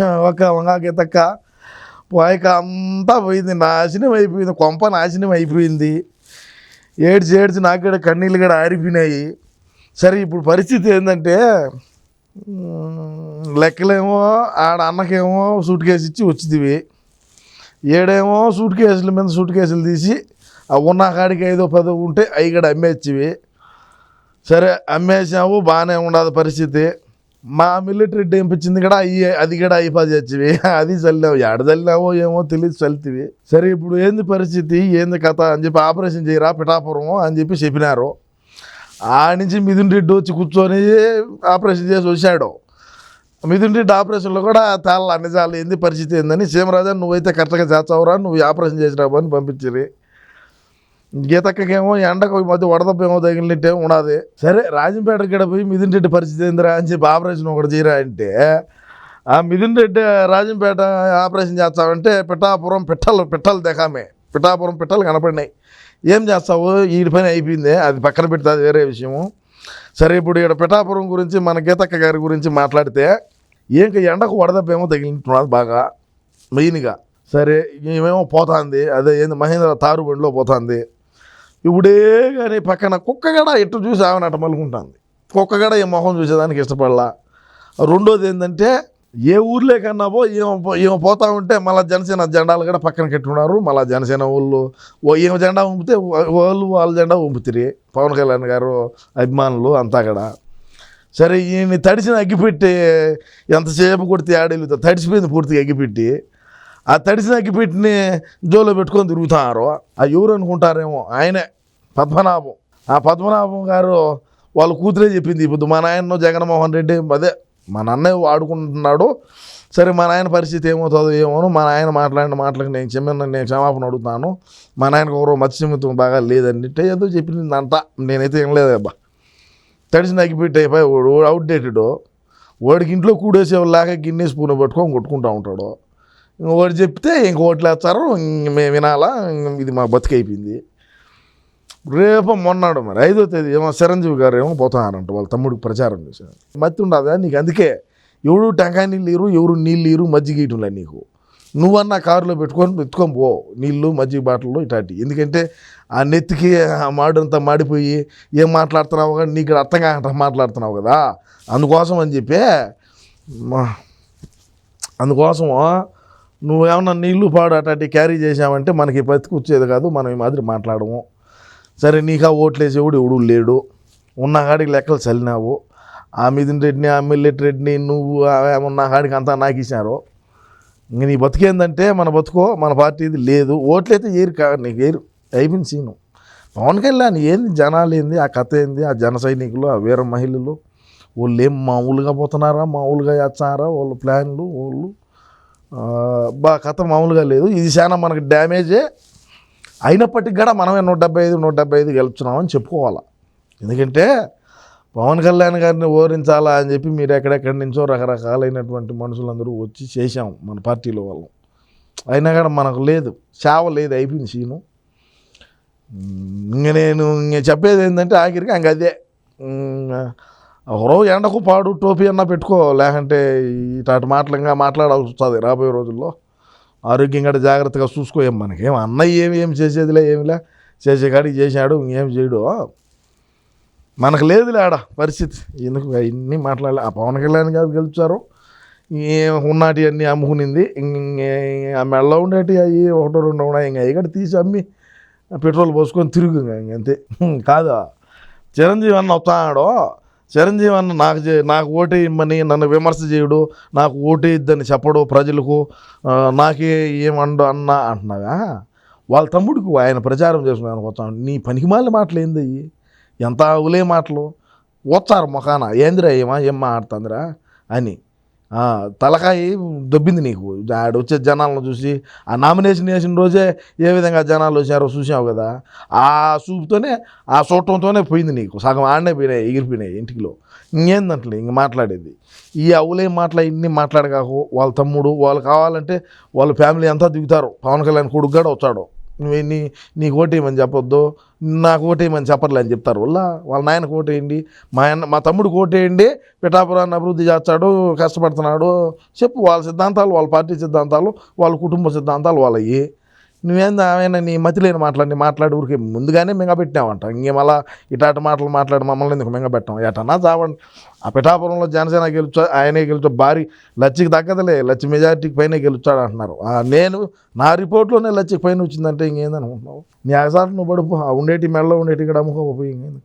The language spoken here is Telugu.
ఒక వంగాకి తక్క పోయాక అంతా పోయింది నాశనం అయిపోయింది కొంప నాశనం అయిపోయింది. ఏడ్చి ఏడ్చి నాకు కూడా కన్నీళ్ళు కూడా ఆరిపోయినాయి. సరే ఇప్పుడు పరిస్థితి ఏంటంటే లెక్కలేమో ఆడ అన్నకేమో సూట్ కేసు ఇచ్చి వచ్చిదివి ఏడేమో సూట్ కేసుల మీద సూట్ కేసులు తీసి ఆ ఉన్న కాడికి ఐదో పదో ఉంటే అవి కూడా అమ్మేచ్చివి. సరే అమ్మేసాము బాగానే ఉండదు పరిస్థితి. మా మిలిటరీ డేంపించింది కూడా అయ్యి అది కూడా అయిపోయి చచ్చివి అది చల్లావు ఎడ చల్లావో ఏమో తెలియదు చల్లితివి సరే ఇప్పుడు ఏంది పరిస్థితి ఏంది కథ అని చెప్పి ఆపరేషన్ చేయరా పిఠాపురము అని చెప్పి చెప్పినారు. ఆ నుంచి మిథున్ రెడ్డి వచ్చి కూర్చొని ఆపరేషన్ చేసి వచ్చాడు. మిథున్ రెడ్డి ఆపరేషన్లో కూడా తేళ్ళ నిజాలు ఏంది పరిస్థితి ఏందని. సీమరాజా నువ్వైతే కరెక్ట్గా చేస్తావురా నువ్వు ఆపరేషన్ చేసినావు అని పంపించిరి గీతక్కకేమో ఎండకు మధ్య వడదప్పేమో తగిలినట్టే ఉండదు సరే రాజంపేట గడ పోయి మిథున్ రెడ్డి పరిస్థితి ఏందిరా అని చెప్పి ఆపరేషన్ ఒకటి చేయరా అంటే ఆ మిథున్ రెడ్డి రాజంపేట ఆపరేషన్ చేస్తామంటే పిఠాపురం పిట్టలు పిట్టలు దిగామే పిఠాపురం పిట్టలు కనపడినాయి. ఏం చేస్తావు? వీడి పని అయిపోయింది. అది పక్కన పెడితే అది వేరే విషయము. సరే ఇప్పుడు ఇక్కడ పిఠాపురం గురించి మన గీతక్క గారి గురించి మాట్లాడితే ఇంకా ఎండకు వడదప్పేమో తగిలినట్టున్నది బాగా మెయిన్గా. సరే ఏమేమో పోతుంది. అదే ఏంది మహేంద్ర తారు బండిలో పోతుంది. ఇప్పుడే కానీ పక్కన కుక్కగడ ఎటు చూసి ఆమెనట మలుకుంటుంది. కుక్క గడ ఈ మొహం చూసేదానికి ఇష్టపడలా. రెండోది ఏంటంటే ఏ ఊర్లే కన్నా పో ఈమె పో- ఈమె పోతా ఉంటే మళ్ళీ జనసేన జెండాలు కూడా పక్కన కట్టున్నారు మళ్ళీ జనసేన వాళ్ళు ఓ ఈమె జెండా ఉంపితే వాళ్ళు వాళ్ళ జెండా ఉంపుతిరి పవన్ కళ్యాణ్ గారు అభిమానులు అంతా కూడా. సరే ఈయన్ని తడిసిన అగ్గిపెట్టి ఎంతసేపు కొడితే ఆడేళ్ళు తడిసిపోయింది పూర్తిగా అగ్గిపెట్టి. ఆ తడిసిన అగ్గిపెట్టిని జోలో పెట్టుకొని తిరుగుతున్నారు ఆ ఎవరు అనుకుంటారేమో ఆయనే. పద్మనాభం. ఆ పద్మనాభం గారు వాళ్ళ కూతురే చెప్పింది ఇప్పుడు మా నాయన జగన్మోహన్ రెడ్డి అదే మా నాన్నయ్య వాడుకుంటున్నాడు. సరే మా నాయన పరిస్థితి ఏమవుతుందో ఏమోను మా నాయన మాట్లాడిన మాటలకు నేను క్షమ నేను క్షమాపణ అడుగుతాను. మా నాయనకు ఎవరో మత్స్యమితం బాగా లేదంటే ఏదో చెప్పింది అంతా. నేనైతే ఏం లేదబ్బా తడిసిన అగ్గిపెట్టి అయిపోయి అవుట్ అవుట్డేటెడ్ వాడికి ఇంట్లో కూడేసే లాగా గిన్నె స్పూన్ పట్టుకొని కొట్టుకుంటూ ఉంటాడు. ఇంకొకటి వాడు చెప్తే ఇంక ఓట్లు వేస్తారు మేము వినాలా ఇది మా బతికైపోయింది రేపు మొన్నాడు మరి ఐదో తేదీ ఏమో చిరంజీవి గారు ఏమో పోతున్నారంట వాళ్ళ తమ్ముడికి ప్రచారం చేశారు. మత్తి ఉండదా నీకు? అందుకే ఎవడు టెంకాయ నీళ్ళు ఇరు ఎవరు నీళ్ళు ఇరు మజ్జిగ ఇటులే నీకు. నువ్వన్నా కారులో పెట్టుకొని ఎత్తుకొని పో నీళ్ళు మజ్జిగ బాటిల్లో ఇటాటి ఎందుకంటే ఆ నెత్తికి ఆ మాడంతా మాడిపోయి ఏం మాట్లాడుతున్నావు కానీ నీకు అర్థం కాకుండా మాట్లాడుతున్నావు కదా. అందుకోసం అని చెప్పి మా- అందుకోసం నువ్వు ఏమన్నా నీళ్ళు పాడు అట్లాంటి క్యారీ చేసావంటే మనకి బతికొచ్చేది కాదు మనం ఈ మాదిరి మాట్లాడము. సరే నీకు ఆ ఓట్లేసేవాడు ఎవడు లేడు. ఉన్నగాడికి లెక్కలు చల్లినావు. ఆ మిథున్ రెడ్డిని ఆ మిల్లెట్ రెడ్డిని నువ్వు ఉన్నగాడికి అంతా నాకు ఇచ్చినారు ఇంక నీ బతికేందంటే మన బతుకో మన పార్టీది లేదు. ఓట్లయితే ఏరు కా నీకు ఏరు. అయిపోయింది సీను. పవన్ కళ్యాణ్ ఏంది జనాలు ఏంది ఆ కథ ఏంది ఆ జన సైనికులు ఆ వీర మహిళలు? వాళ్ళు ఏం మామూలుగా పోతున్నారా? మామూలుగా వచ్చారా వాళ్ళ ప్లాన్లు వాళ్ళు బా కథ మామూలుగా లేదు. ఇది చాలా మనకి డ్యామేజే అయినప్పటికీ కూడా మనమే నూట డెబ్బై ఐదు నూట డెబ్బై ఐదు గెలుపుతున్నామని చెప్పుకోవాలా. ఎందుకంటే పవన్ కళ్యాణ్ గారిని ఓరించాలా అని చెప్పి మీరు ఎక్కడెక్కడి నుంచో రకరకాలైనటువంటి మనుషులందరూ వచ్చి చేశాం మన పార్టీలో వాళ్ళం. అయినా కూడా మనకు లేదు. సేవ లేదు అయిపోయింది సీను. ఇంక నేను ఇంక చెప్పేది ఏంటంటే ఆఖరికి ఇంక అదే. ఒకరో ఎండకు పాడు టోపీ అన్నా పెట్టుకో లేకంటే ఇటాటి మాటలంగా మాట్లాడాల్సి వస్తుంది రాబోయే రోజుల్లో. ఆరోగ్యం కూడా జాగ్రత్తగా చూసుకోయాం మనకేం అన్నయ్య ఏమి ఏం చేసేదిలే ఏమిలే. చేసే కాడికి చేశాడు ఇంకేం చేయడు. మనకు లేదులే ఆడ పరిస్థితి. ఎందుకు ఇన్ని మాట్లాడలే. ఆ పవన్ కళ్యాణ్ గారు గెలిచారు. ఉన్నాటి అన్నీ అమ్ముకునింది. ఆ మెడలో ఉండేటి అవి ఒకటో రెండు ఉన్నాయి. ఇంకా అవి తీసి అమ్మి పెట్రోల్ పోసుకొని తిరుగు ఇంకా అంతే. కాదు చిరంజీవి అన్న వస్తాడో చిరంజీవి అన్న నాకు చే- నాకు ఓటే ఇమ్మని నన్ను విమర్శ చేయడు నాకు ఓటే ఇద్దని చెప్పడు ప్రజలకు. నాకే ఏమండు అన్న అంటున్నావా? వాళ్ళ తమ్ముడికి ఆయన ప్రచారం చేసుకున్నాను వస్తాను నీ పనికిమాలిన మాటలు ఏంది అయ్యి? ఎంత అవులే మాటలు. వచ్చారు మొఖాన ఏందిరా ఏమా ఏం మాట్లాడుతుందిరా? అని. తలకాయి దొబ్బింది నీకు. ఆడ వచ్చే జనాలను చూసి ఆ నామినేషన్ వేసిన రోజే ఏ విధంగా జనాలు వచ్చారో చూసావు కదా. ఆ చూపుతోనే ఆ చూడటంతోనే పోయింది నీకు. సగం ఆడనే పోయినాయి ఎగిరిపోయినాయి ఇంటికిలో. ఇంకేందంటలే ఇంక మాట్లాడేది. ఈ అవులే మాటలు ఇన్ని మాట్లాడగాకు వాళ్ళ తమ్ముడు వాళ్ళు కావాలంటే వాళ్ళ ఫ్యామిలీ అంతా దిగుతారు. పవన్ కళ్యాణ్ కొడుకు కూడా వచ్చాడు. నువ్వు నీ నీకు ఓటేయమని చెప్పొద్దు నాకు ఓటేయమని చెప్పర్లే అని చెప్తారు. వల్ల వాళ్ళ నాయనకు ఓటేయండి మా అన్న మా తమ్ముడు ఓటేయండి పిఠాపురాన్ని అభివృద్ధి చేస్తాడు కష్టపడుతున్నాడు చెప్పు వాళ్ళ సిద్ధాంతాలు వాళ్ళ పార్టీ సిద్ధాంతాలు వాళ్ళ కుటుంబ సిద్ధాంతాలు వాళ్ళవి నువ్వేంది ఆయన నీ మతి లేని మాట్లాడి మాట్లాడి ఊరికే ముందుగానే మింగబెట్టినావంట ఇంకే మళ్ళా ఇటాటి మాటలు మాట్లాడి మమ్మల్ని ఎందుకు మింగబెట్టాం ఎటన్నా చావండి. ఆ పిఠాపురంలో జనసేన గెలుచో ఆయనే గెలుచో భారీ లచ్చికి తగ్గదలే లచ్చి మెజారిటీకి పైన గెలుచాడు అంటున్నారు. నేను నా రిపోర్ట్లోనే లచ్చికి పైన వచ్చిందంటే ఇంకేందని అనుకుంటున్నావు? నీ అగసారి నువ్వు పడుపు ఆ ఉండేటి మెడలో ఉండేటి ఇక్కడ అమ్ముకోకపోయి ఇంకేంది?